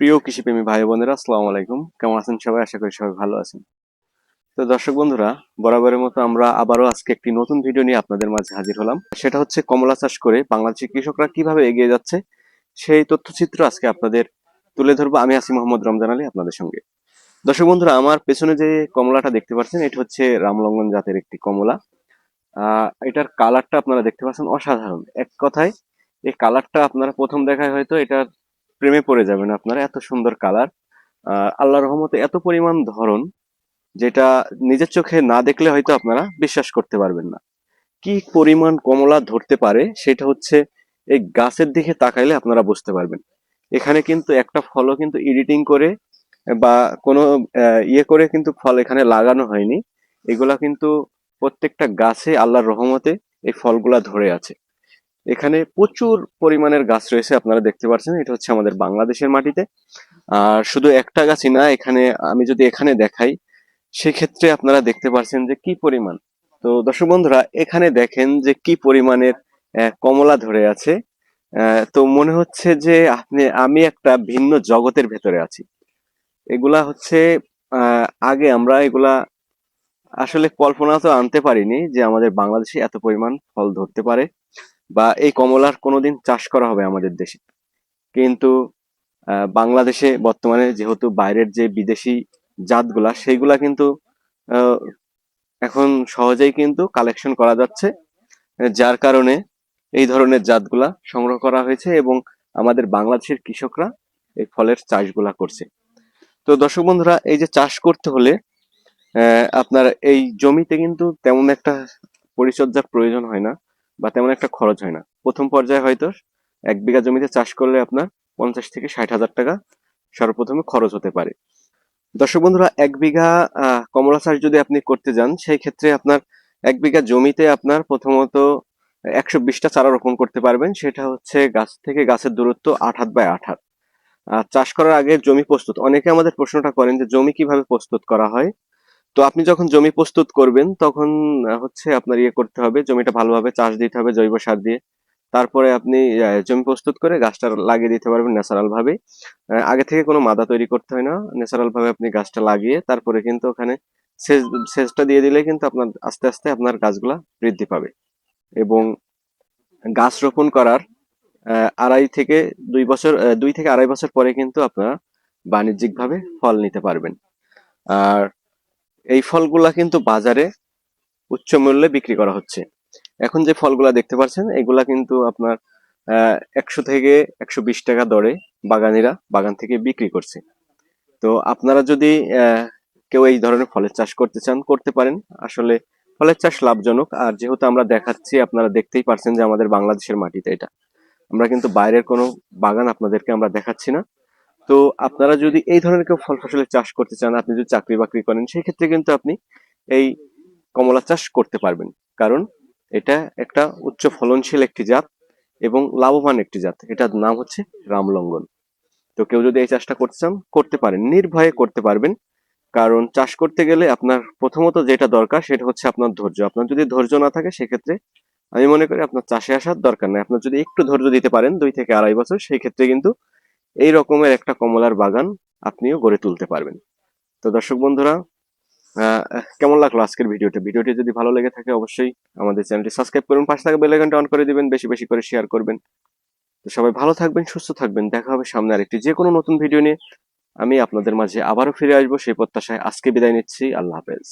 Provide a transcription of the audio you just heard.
প্রিয় কৃষিপ্রেমী ভাই বোনেরা, আসসালামু আলাইকুম। কেমন আছেন সবাই? আশা করি সবাই ভালো আছেন। তো দর্শক বন্ধুরা, বরাবরের মতো আমরা আবারও আজকে একটি নতুন ভিডিও নিয়ে আপনাদের মাঝে হাজির হলাম। সেটা হচ্ছে কমলা চাষ করে বাংলাদেশের কৃষকরা কীভাবে এগিয়ে যাচ্ছে, সেই তথ্যচিত্র আজকে আপনাদের তুলে ধরবো। আমি আসি মোহাম্মদ রমজান আলী আপনাদের সঙ্গে। দর্শক বন্ধুরা, আমার পেছনে যে কমলাটা দেখতে পাচ্ছেন, এটা হচ্ছে রামলঙ্গন জাতের একটি কমলা। আহ, এটার কালারটা আপনারা দেখতে পাচ্ছেন অসাধারণ। এক কথায়, এই কালারটা আপনারা প্রথম দেখায় হয়তো এটার প্রেমে পড়ে যাবেন আপনারা, এত সুন্দর কালার আল্লাহ রহমতে এত পরিমাণ ধরন যেটা নিজের চোখে না দেখলে হয়তো আপনারা বিশ্বাস করতে পারবেন না। কি পরিমাণ কমলা ধরতে পারে সেটা হচ্ছে এই গাছের দিকে তাকাইলে আপনারা বুঝতে পারবেন। এখানে কিন্তু একটা ফলও কিন্তু এডিটিং করে বা কোনো ইয়ে করে কিন্তু ফল এখানে লাগানো হয়নি। এগুলা কিন্তু প্রত্যেকটা গাছে আল্লাহর রহমতে এই ফলগুলা ধরে আছে। এখানে প্রচুর পরিমাণের গাছ রয়েছে, আপনারা দেখতে পাচ্ছেন। এটা হচ্ছে আমাদের বাংলাদেশের মাটিতে। আর শুধু একটা গাছই না, এখানে আমি যদি এখানে দেখাই, সেক্ষেত্রে আপনারা দেখতে পাচ্ছেন যে কি পরিমাণ। তো দর্শক বন্ধুরা, এখানে দেখেন যে কি পরিমাণের কমলা ধরে আছে। তো মনে হচ্ছে যে আপনি, আমি একটা ভিন্ন জগতের ভেতরে আছি। এগুলা হচ্ছে আগে আমরা এগুলা আসলে কল্পনা তো আনতে পারিনি যে আমাদের বাংলাদেশে এত পরিমাণ ফল ধরতে পারে। বা এই কমলার কোনোদিন চাষ করা হবে আমাদের দেশে। কিন্তু বাংলাদেশে বর্তমানে যেহেতু বাইরের যে বিদেশি জাতগুলা, সেইগুলা কিন্তু এখন সহজেই কিন্তু কালেকশন করা যাচ্ছে। যার কারণে এই ধরনের জাতগুলা সংগ্রহ করা হয়েছে এবং আমাদের বাংলাদেশের কৃষকরা এই ফলের চাষগুলা করছে। তো দর্শক বন্ধুরা, এই যে চাষ করতে হলে আপনার এই জমিতে কিন্তু তেমন একটা পরিচর্যার প্রয়োজন হয় না। বা তেমন একটা খরচ হয় না। প্রথম পর্যায়ে হয়তো এক বিঘা জমিতে চাষ করলে আপনার পঞ্চাশ থেকে ষাট হাজার টাকা সর্বপ্রথমে খরচ হতে পারে। দর্শক বন্ধুরা, এক বিঘা কমলা চাষ যদি আপনি করতে যান, সেই ক্ষেত্রে আপনার এক বিঘা জমিতে আপনার প্রথমত একশো বিশটা চারা রোপণ করতে পারবেন। সেটা হচ্ছে গাছ থেকে গাছের দূরত্ব আট হাত বাই আট হাত। চাষ করার আগে জমি প্রস্তুত। অনেকে আমাদের প্রশ্নটা করেন যে জমি কীভাবে প্রস্তুত করা হয়? তো আপনি যখন জমি প্রস্তুত করবেন, তখন হচ্ছে আপনার ইয়ে করতে হবে, জমিটা ভালোভাবে চাষ দিতে হবে, জৈব সার দিয়ে। তারপরে আপনি জমি প্রস্তুত করে গাছটা লাগিয়ে দিতে পারবেন ন্যাচারাল ভাবে আগে থেকে কোনো মাদা তৈরি করতে হয় না। ন্যাচারাল ভাবে আপনি গাছটা লাগিয়ে তারপরে কিন্তু ওখানে সেচ, সেচটা দিয়ে দিলে কিন্তু আপনার আস্তে আস্তে আপনার গাছগুলা বৃদ্ধি পাবে। এবং গাছ রোপণ করার আড়াই থেকে দুই বছর দুই থেকে আড়াই বছর পরে কিন্তু আপনারা বাণিজ্যিকভাবে ফল নিতে পারবেন। আর এই ফলগুলা কিন্তু বাজারে উচ্চ মূল্যে বিক্রি করা হচ্ছে। এখন যে ফলগুলা দেখতে পাচ্ছেন, এগুলা কিন্তু আপনার একশো থেকে একশো বিশ টাকা দরে বাগানিরা বাগান থেকে বিক্রি করছে। তো আপনারা যদি কেউ এই ধরনের ফলের চাষ করতে চান, করতে পারেন। আসলে ফলের চাষ লাভজনক। আর যেহেতু আমরা দেখাচ্ছি, আপনারা দেখতেই পারছেন যে আমাদের বাংলাদেশের মাটিতে এটা। আমরা কিন্তু বাইরের কোনো বাগান আপনাদেরকে আমরা দেখাচ্ছি না। তো আপনারা যদি এই ধরনের কেউ ফল ফসলের চাষ করতে চান, আপনি যদি চাকরি বাকরি করেন সেই ক্ষেত্রে কিন্তু আপনি এই কমলা চাষ করতে পারবেন। কারণ এটা একটা উচ্চ ফলনশীল একটি জাত এবং লাভবান একটি জাত। এটার নাম হচ্ছে রামলঙ্গন। তো কেউ যদি এই চাষটা করতে চান, করতে পারেন, নির্ভয়ে করতে পারবেন। কারণ চাষ করতে গেলে আপনার প্রথমত যেটা দরকার, সেটা হচ্ছে আপনার ধৈর্য। আপনার যদি ধৈর্য না থাকে, সেক্ষেত্রে আমি মনে করি আপনার চাষে আসার দরকার নেই। আপনার যদি একটু ধৈর্য দিতে পারেন, দুই থেকে আড়াই বছর সেই ক্ষেত্রে কিন্তু এই রকমের একটা কমলার বাগান আপনিও গড়ে তুলতে পারবেন। তো দর্শক বন্ধুরা কেমন লাগল আজকের ভিডিওটা? ভিডিওটি যদি ভালো লেগে থাকে অবশ্যই আমাদের চ্যানেলটি সাবস্ক্রাইব করুন, পাশে থাকা বেল অন করে দিবেন, বেশি বেশি করে শেয়ার করবেন। তো সবাই ভালো থাকবেন, সুস্থ থাকবেন। দেখা হবে সামনে আরেকটি যে কোনো নতুন ভিডিও নিয়ে। আমি আপনাদের মাঝে আবারও ফিরে আসব, সেই প্রত্যাশায় আজকে বিদায় নিচ্ছি। আল্লাহ হাফেজ।